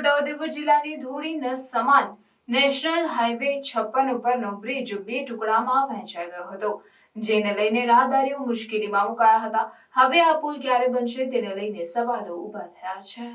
છોટાઉદેપુર જિલ્લાની ધોળીના સમાન national highway છપ્પન ઉપરનો બ્રિજ બે ટુકડામાં વહેંચાઈ ગયો હતો. જેને લઈને રાહદારીઓ મુશ્કેલીમાં મુકાયા હતા. હવે આ પુલ ક્યારે બનશે તેને લઈને સવાલો ઊભા થયા છે.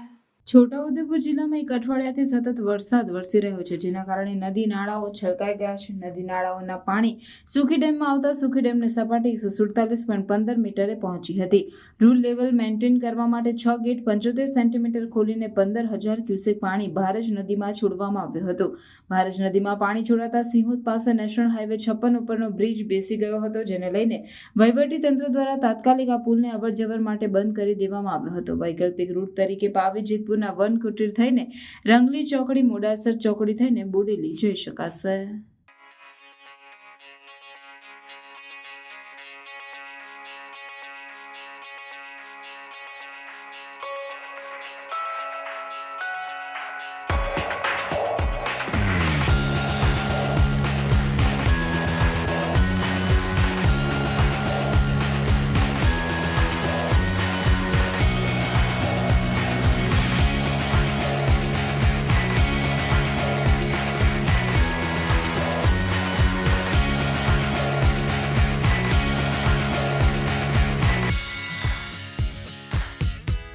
છોટાઉદેપુર જિલ્લામાં એક અઠવાડિયાથી સતત વરસાદ વરસી રહ્યો છે, જેના કારણે નદી નાળાઓ છલકાઈ ગયા છે. નદી નાળાઓના પાણી સુખી ડેમમાં આવતા સુખી ડેમની સપાટી એકસો સુડતાલીસ પોઈન્ટ પંદર મીટરે પહોંચી હતી. રૂલ લેવલ મેન્ટેન કરવા માટે છ ગેટ પંચોતેર સેન્ટીમીટર ખોલીને પંદર હજાર ક્યુસેક પાણી ભારજ નદીમાં છોડવામાં આવ્યું હતું. ભારજ નદીમાં પાણી છોડાતા સિંહોદ પાસે નેશનલ હાઈવે છપ્પન ઉપરનો બ્રિજ બેસી ગયો હતો, જેને લઈને તંત્ર દ્વારા તાત્કાલિક આ પુલને અવરજવર માટે બંધ કરી દેવામાં આવ્યો હતો. વૈકલ્પિક રૂટ તરીકે પાવી જેતપુરના વન કુટીર થઈને રંગલી ચોકડી મોડાસર ચોકડી થઈને બોડેલી જઈ શકાશે.